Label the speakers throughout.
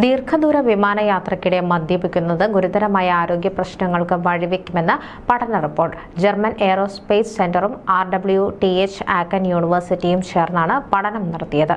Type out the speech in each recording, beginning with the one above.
Speaker 1: ദീർഘദൂര വിമാനയാത്രയ്ക്കിടെ മദ്യപിക്കുന്നത് ഗുരുതരമായ ആരോഗ്യ പ്രശ്നങ്ങൾക്ക് വഴിവെക്കുമെന്ന് പഠന റിപ്പോർട്ട്. ജർമ്മൻ എയറോസ്പേസ് സെന്ററും R W T H Aachen യൂണിവേഴ്സിറ്റിയും ചേർന്നാണ് പഠനം നടത്തിയത്.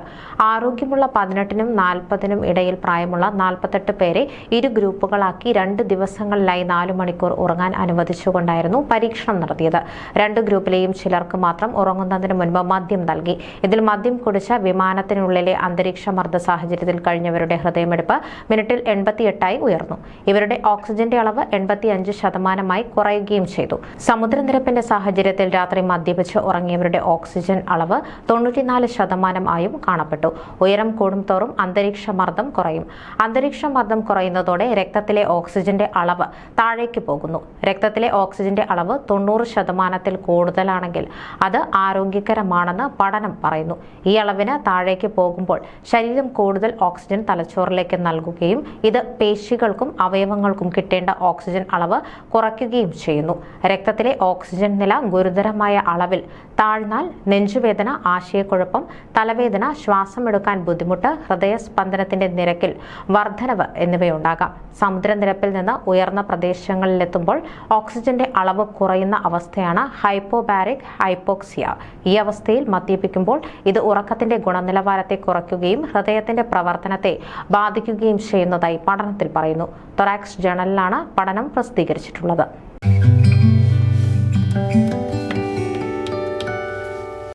Speaker 1: ആരോഗ്യമുള്ള പതിനെട്ടിനും നാൽപ്പതിനും ഇടയിൽ പ്രായമുള്ള നാൽപ്പത്തെട്ട് പേരെ ഇരു ഗ്രൂപ്പുകളാക്കി രണ്ട് ദിവസങ്ങളിലായി നാലു മണിക്കൂർ ഉറങ്ങാൻ അനുവദിച്ചുകൊണ്ടായിരുന്നു പരീക്ഷണം നടത്തിയത്. രണ്ട് ഗ്രൂപ്പിലെയും ചിലർക്ക് മാത്രം ഉറങ്ങുന്നതിന് മുൻപ് മദ്യം നൽകി. ഇതിൽ മദ്യം കുടിച്ച വിമാനത്തിനുള്ളിലെ അന്തരീക്ഷ മർദ്ദ സാഹചര്യത്തിൽ കഴിഞ്ഞവരുടെ ഹൃദയമെടുപ്പ് മിനിറ്റിൽ എൺപത്തിയെട്ടായി ഉയർന്നു. ഇവരുടെ ഓക്സിജന്റെ അളവ് എൺപത്തിയഞ്ച് ശതമാനമായി കുറയുകയും ചെയ്തു. സമുദ്രനിരപ്പിന്റെ സാഹചര്യത്തിൽ രാത്രി മദ്യപിച്ച് ഉറങ്ങിയവരുടെ ഓക്സിജൻ അളവ് തൊണ്ണൂറ്റിനാല് ശതമാനം ആയും കാണപ്പെട്ടു. ഉയരം കൂടുംതോറും അന്തരീക്ഷ മർദ്ദം കുറയും. അന്തരീക്ഷ മർദ്ദം കുറയുന്നതോടെ രക്തത്തിലെ ഓക്സിജന്റെ അളവ് താഴേക്ക് പോകുന്നു. രക്തത്തിലെ ഓക്സിജന്റെ അളവ് തൊണ്ണൂറ് ശതമാനത്തിൽ കൂടുതലാണെങ്കിൽ അത് ആരോഗ്യകരമാണെന്ന് പഠനം പറയുന്നു. ഈ അളവിന് താഴേക്ക് പോകുമ്പോൾ ശരീരം കൂടുതൽ ഓക്സിജൻ തലച്ചോറിലേക്ക് നൽകുകയും ഇത് പേശികൾക്കും അവയവങ്ങൾക്കും കിട്ടേണ്ട ഓക്സിജൻ അളവ് കുറയ്ക്കുകയും ചെയ്യുന്നു. രക്തത്തിലെ ഓക്സിജൻ നില ഗുരുതരമായ അളവിൽ താഴ്ന്നാൽ നെഞ്ചുവേദന ആശയക്കുഴപ്പം തലവേദന ശ്വാസമെടുക്കാൻ ബുദ്ധിമുട്ട് ഹൃദയസ്പന്ദനത്തിന്റെ നിരക്കിൽ വർദ്ധനവ് എന്നിവയുണ്ടാകാം. സമുദ്രനിരപ്പിൽ നിന്ന് ഉയർന്ന പ്രദേശങ്ങളിലെത്തുമ്പോൾ ഓക്സിജന്റെ അളവ് കുറയുന്ന അവസ്ഥയാണ് ഹൈപ്പോബാരിക് ഹൈപ്പോക്സിയ. ഈ അവസ്ഥയിൽ മദ്യപിക്കുമ്പോൾ ഇത് ഉറക്കത്തിന്റെ ഗുണനിലവാരത്തെ കുറയ്ക്കുകയും ഹൃദയത്തിന്റെ പ്രവർത്തനത്തെ ബാധിക്കുകയും ചെയ്യുന്നതായി പഠനത്തിൽ പറയുന്നു. തൊറാക്സ് ജേണലിലാണ് പഠനം പ്രസിദ്ധീകരിച്ചിട്ടുള്ളത്.